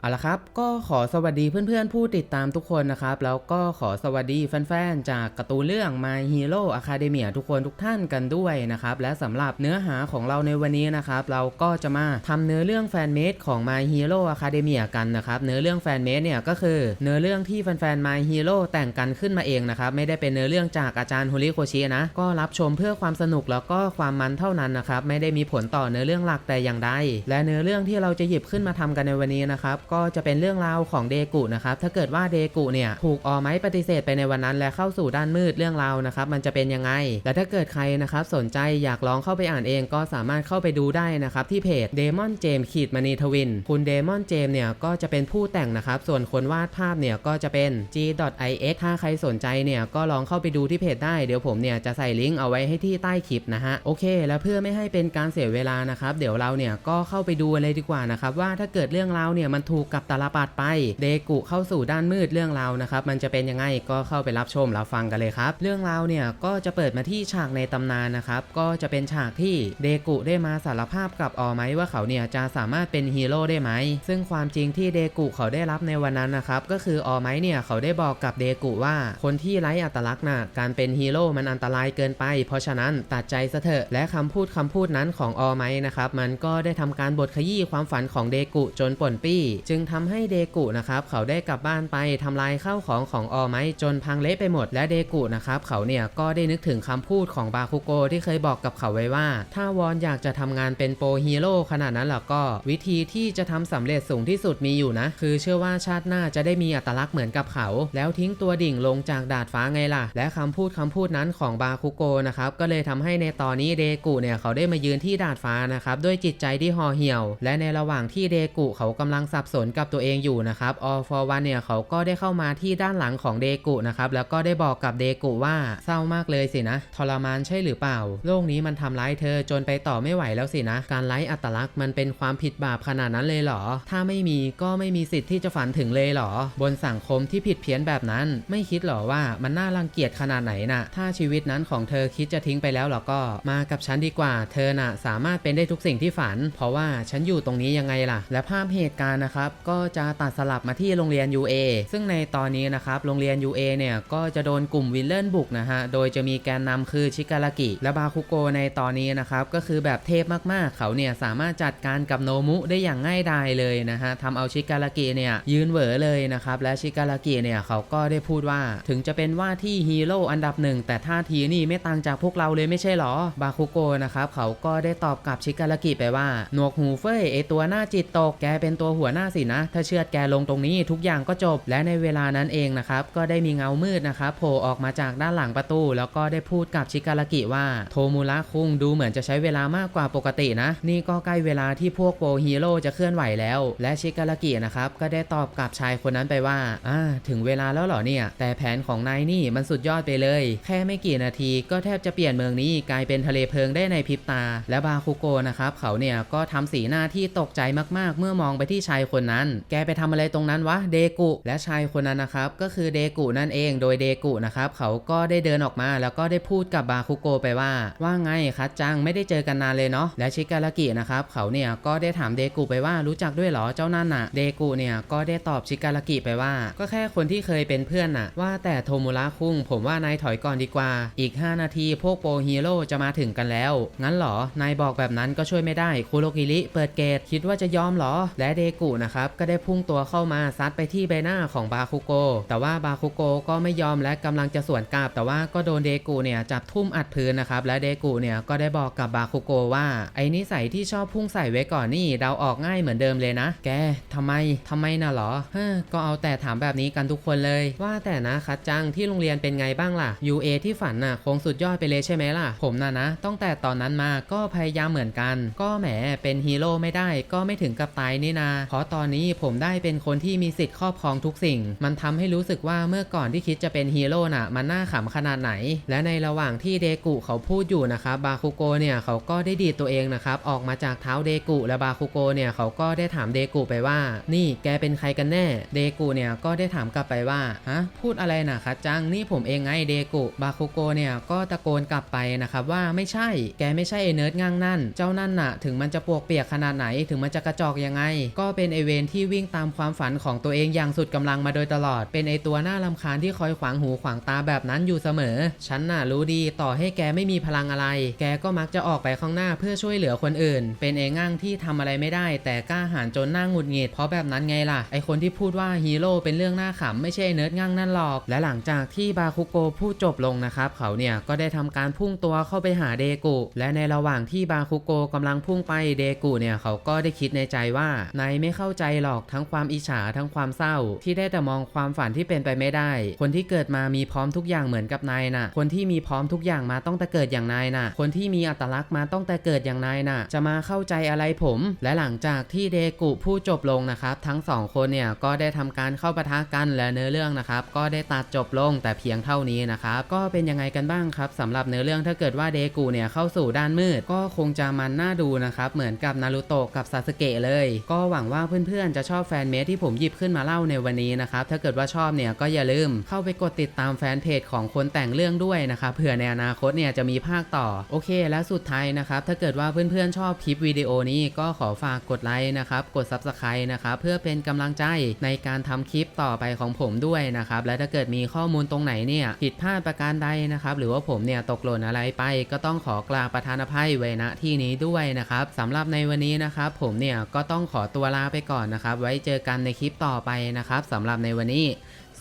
เอาละครับก็ขอสวัสดีเพื่อนๆ ผู้ติดตามทุกคนนะครับ แล้วก็ขอสวัสดีแฟนๆ จากการ์ตูนเรื่อง My Hero Academia ทุกคนทุกท่านกันด้วยนะครับ และสำหรับเนื้อหาของเราในวันนี้นะครับ เราก็จะมาทำเนื้อเรื่องแฟนเมดของ My Hero Academia กันนะครับ เนื้อเรื่องแฟนเมดเนี่ยก็คือเนื้อเรื่องที่แฟนๆ My Hero แต่งกันขึ้นมาเองนะครับ ไม่ได้เป็นเนื้อเรื่องจากอาจารย์โฮริโคชินะ ก็รับชมเพื่อความสนุกแล้วก็ความมันเท่านั้นนะครับ ไม่ได้มีผลต่อเนื้อเรื่องหลักแต่อย่างใด และเนื้อเรื่องที่เราจะหยิบขึ้นมาทำกันในวันนี้นะครับก็็จะเป็นเรื่องราวของเดกุนะครับถ้าเกิดว่าเดกุเนี่ยถูกออไม้ปฏิเสธไปในวันนั้น และเข้าสู่ด้านมืดเรื่องราวนะครับมันจะเป็นยังไง และถ้าเกิดใครนะครับสนใจอยากลองเข้าไปอ่านเองก็สามารถเข้าไปดูได้นะครับที่เพจเดมอนเจมขีดมณีทวิน คุณเดมอนเจมเนี่ยก็จะเป็นผู้แต่งนะครับส่วนคนวาดภาพเนี่ยก็จะเป็น g.ix ถ้าใครสนใจเนี่ยก็ลองเข้าไปดูที่เพจได้เดี๋ยวผมเนี่ยจะใส่ลิงก์เอาไว้ให้ที่ใต้คลิปนะฮะโอเค แล้วเพื่อไม่ให้เป็นการเสียเวลานะครับเดี๋ยวเราเนี่ยก็เข้าไปดูเลยดีกว่านะครับว่าถ้าเกิดเรื่องราวเนี่ยมันถูกกับตาลปัดไป เดกุเข้าสู่ด้านมืดเรื่องราวนะครับ มันจะเป็นยังไงก็เข้าไปรับชมรับฟังกันเลยครับ เรื่องราวเนี่ยก็จะเปิดมาที่ฉากในตำนานนะครับ ก็จะเป็นฉากที่เดกุได้มาสารภาพกับออไหมว่าเขาเนี่ยจะสามารถเป็นฮีโร่ได้ไหม ซึ่งความจริงที่เดกุเขาได้รับในวันนั้นนะครับ ก็คือออไหมเนี่ยเขาได้บอกกับเดกุว่า คนที่ไร้อัตลักษณ์น่ะการเป็นฮีโร่มันอันตรายเกินไป เพราะฉะนั้นตัดใจซะเถอะ และคำพูดคำพูดนั้นของออไหมนะครับ มันก็ได้ทำการบดขยี้ความฝันของเดกุจนป่นปี้จึงทำให้เดกุนะครับเขาได้กลับบ้านไปทำลายข้าวของของออไมจนพังเละไปหมดและเดกุนะครับเขาเนี่ยก็ได้นึกถึงคำพูดของบาคุโกที่เคยบอกกับเขาไว้ว่า ถ้าวอนอยากจะทำงานเป็นโปรฮีโร่ขนาดนั้นแล้วก็ วิธีที่จะทำสำเร็จสูงที่สุดมีอยู่นะ คือเชื่อว่าชาติหน้าจะได้มีอัตลักษณ์เหมือนกับเขา แล้วทิ้งตัวดิ่งลงจากดาดฟ้าไงล่ะ และคำพูดคำพูดนั้นของบาคุโกนะครับก็เลยทำให้ในตอนนี้เดกุเนี่ยเขาได้มายืนที่ดาดฟ้านะครับด้วยจิตใจที่ห่อเหี่ยว และในระหว่างที่เดกุเขากำลังสับสนกับตัวเองอยู่นะครับออฟอร์วันเนี่ยเขาก็ได้เข้ามาที่ด้านหลังของเดกุนะครับแล้วก็ได้บอกกับเดกุว่าเศร้ามากเลยสินะ ทรมานใช่หรือเปล่า โลกนี้มันทำร้ายเธอจนไปต่อไม่ไหวแล้วสินะ การไร้อัตลักษณ์มันเป็นความผิดบาปขนาดนั้นเลยเหรอ ถ้าไม่มีก็ไม่มีสิทธิ์ที่จะฝันถึงเลยเหรอ บนสังคมที่ผิดเพี้ยนแบบนั้น ไม่คิดหรอว่ามันน่ารังเกียจขนาดไหนน่ะ ถ้าชีวิตนั้นของเธอคิดจะทิ้งไปแล้วหรอก็มากับฉันดีกว่า เธอน่ะสามารถเป็นได้ทุกสิ่งที่ฝัน เพราะว่าฉันอยู่ตรงนี้ยังไงล่ะ และภาพเหตุการณ์นะครับก็จะตัดสลับมาที่โรงเรียน UA ซึ่งในตอนนี้นะครับโรงเรียน UA เนี่ยก็จะโดนกลุ่มวิลเลนบุกนะฮะโดยจะมีแกนนำคือชิการากิและบาคุโกในตอนนี้นะครับก็คือแบบเทพมากๆ เขาเนี่ยสามารถจัดการกับโนมุได้อย่างง่ายดายเลยนะฮะทำเอาชิการากิเนี่ยยืนเหวอเลยนะครับและชิการากิเนี่ยเขาก็ได้พูดว่าถึงจะเป็นว่าที่ฮีโร่อันดับหนึ่งแต่ท่าทีนี่ไม่ต่างจากพวกเราเลยไม่ใช่หรอบาคุโกนะครับเขาก็ได้ตอบกับชิการากิไปว่าหนวกหูเฟ้ยไอตัวหน้าจิตตกแกเป็นตัวหัวหน้าสินะ ถ้าเชือดแกลงตรงนี้ทุกอย่างก็จบ และในเวลานั้นเองนะครับ ก็ได้มีเงามืดนะครับโผล่ออกมาจากด้านหลังประตู แล้วก็ได้พูดกับชิการากิว่า โทมูระคุงดูเหมือนจะใช้เวลามากกว่าปกตินะ นี่ก็ใกล้เวลาที่พวกโปรฮีโร่จะเคลื่อนไหวแล้ว และชิการากินะครับก็ได้ตอบกับชายคนนั้นไปว่าอ่าถึงเวลาแล้วเหรอเนี่ย แต่แผนของนายนี่มันสุดยอดไปเลย แค่ไม่กี่นาทีก็แทบจะเปลี่ยนเมืองนี้กลายเป็นทะเลเพลิงได้ในพริบตา และบาคุโกนะครับเขาเนี่ยก็ทำสีหน้าที่ตกใจมากๆ เมื่อมองไปที่ชายคนนั้น แกไปทำอะไรตรงนั้นวะ เดกุ และชายคนนั้นนะครับ ก็คือเดกุนั่นเอง โดยเดกุนะครับ เขาก็ได้เดินออกมา แล้วก็ได้พูดกับบาคุโกไปว่า ว่าไงคัดจัง ไม่ได้เจอกันนานเลยเนาะ และชิการากินะครับ เขาเนี่ยก็ได้ถามเดกุไปว่ารู้จักด้วยเหรอเจ้านั่นน่ะ เดกุเนี่ยก็ได้ตอบชิการากิไปว่า ก็แค่คนที่เคยเป็นเพื่อนน่ะ ว่าแต่โทมุระคุงผมว่านายถอยก่อนดีกว่า อีก 5 นาทีพวกโปรฮีโร่จะมาถึงกันแล้ว งั้นเหรอนายบอกแบบนั้นก็ช่วยไม่ได้คุโรกิริเปิดเกตคิดว่าจะยอมเหรอ และเดกุนะครับก็ได้พุ่งตัวเข้ามาซัดไปที่ใบหน้าของบาคุโก แต่ว่าบาคุโกก็ไม่ยอมและกำลังจะสวนกลับ แต่ว่าก็โดนเดกุเนี่ยจับทุ่มอัดพื้นนะครับและเดกุเนี่ยก็ได้บอกกับบาคุโกว่า ไอ้นิสัยที่ชอบพุ่งใส่ไว้ก่อนนี่เดาออกง่ายเหมือนเดิมเลยนะ แกทำไมทำไมน่ะหรอเฮ้ก็เอาแต่ถามแบบนี้กันทุกคนเลย ว่าแต่นะคัดจังที่โรงเรียนเป็นไงบ้างล่ะ UA ที่ฝันน่ะคงสุดยอดไปเลยใช่ไหมล่ะ ผมน่ะนะตั้งแต่ตอนนั้นมาก็พยายามเหมือนกัน ก็แหมเป็นฮีโร่ไม่ได้ก็ไม่ถึงกับตายนี่นาเพราะตอนนี้ผมได้เป็นคนที่มีสิทธิ์ครอบครองทุกสิ่ง มันทำให้รู้สึกว่าเมื่อก่อนที่คิดจะเป็นฮีโร่น่ะ มันน่าขำขนาดไหน และในระหว่างที่เดกุเขาพูดอยู่นะครับบาคุโกเนี่ยเขาก็ได้ดีดตัวเองนะครับออกมาจากเท้าเดกุและบาคุโกเนี่ยเขาก็ได้ถามเดกุไปว่า นี่แกเป็นใครกันแน่ เดกุเนี่ยก็ได้ถามกลับไปว่าฮะพูดอะไรนะคัดจังนี่ผมเองไงเดกุบาคุโกเนี่ยก็ตะโกนกลับไปนะครับว่าไม่ใช่ แกไม่ใช่ไอเนิร์ดง่างนั่น เจ้านั่นน่ะ ถึงมันจะปวกเปียกขนาดไหนถึงมันจะกระจอกยังไง ก็เป็นไอเวเวรที่วิ่งตามความฝันของตัวเองอย่างสุดกำลังมาโดยตลอด เป็นไอตัวหน้าลำคาญที่คอยขวางหูขวางตาแบบนั้นอยู่เสมอ ฉันน่ะรู้ดีต่อให้แกไม่มีพลังอะไร แกก็มักจะออกไปข้างหน้าเพื่อช่วยเหลือคนอื่น เป็นเองง่างที่ทำอะไรไม่ได้ แต่กล้าหาญจนหน้าหงุดหงิดเพราะแบบนั้นไงล่ะ ไอคนที่พูดว่าฮีโร่เป็นเรื่องหน่าขำไม่ใช่เนิร์ดง่างนั่นหรอก และหลังจากที่บาคุโกพูดจบลงนะครับเขาเนี่ยก็ได้ทำการพุ่งตัวเข้าไปหาเดกุและในระหว่างที่บาคุโกกำลังพุ่งไปเดกุเนี่ยเขาก็ได้คิดในใจว่านายไม่เข้าใจหรอกทั้งความอิจฉาทั้งความเศร้า ที่ได้แต่มองความฝันที่เป็นไปไม่ได้ คนที่เกิดมามีพร้อมทุกอย่างเหมือนกับนายน่ะ คนที่มีพร้อมทุกอย่างมาต้องแต่เกิดอย่างนายน่ะ คนที่มีอัตลักษณ์มาต้องแต่เกิดอย่างนายน่ะ จะมาเข้าใจอะไรผม และหลังจากที่เดกุพูดจบลงนะครับ ทั้งสองคนเนี่ยก็ได้ทำการเข้าปะทะกันและเนื้อเรื่องนะครับ ก็ได้ตัดจบลงแต่เพียงเท่านี้นะครับก็เป็นยังไงกันบ้างครับสำหรับเนื้อเรื่องถ้าเกิดว่าเดกุเนี่ยเข้าสู่ด้านมืด ก็คงจะมันน่าดูนะครับเหมือนกับนารูโตะกับซาสึเกะเลย ก็หวังว่าเพื่อนๆ จะชอบแฟนเมดที่ผมหยิบขึ้นมาเล่าในวันนี้นะครับ ถ้าเกิดว่าชอบเนี่ยก็อย่าลืมเข้าไปกดติดตามแฟนเพจของคนแต่งเรื่องด้วยนะครับเผื่อในอนาคตเนี่ยจะมีภาคต่อ โอเค และสุดท้ายนะครับ ถ้าเกิดว่าเพื่อนๆ ชอบคลิปวิดีโอนี้ก็ขอฝากกดไลค์นะครับ กด Subscribe นะครับเพื่อเป็นกำลังใจในการทำคลิปต่อไปของผมด้วยนะครับ และถ้าเกิดมีข้อมูลตรงไหนเนี่ยผิดพลาดประการใดนะครับ หรือว่าผมเนี่ยตกหล่นอะไรไป ก็ต้องขอกราบประธานอภัยไว้ณที่นี้ด้วยนะครับสำหรับในวันนี้นะครับผมเนี่ยก็ต้องขอตัวลาไปก่อนก่อนนะครับ ไว้เจอกันในคลิปต่อไปนะครับสำหรับในวันนี้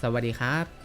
สวัสดีครับ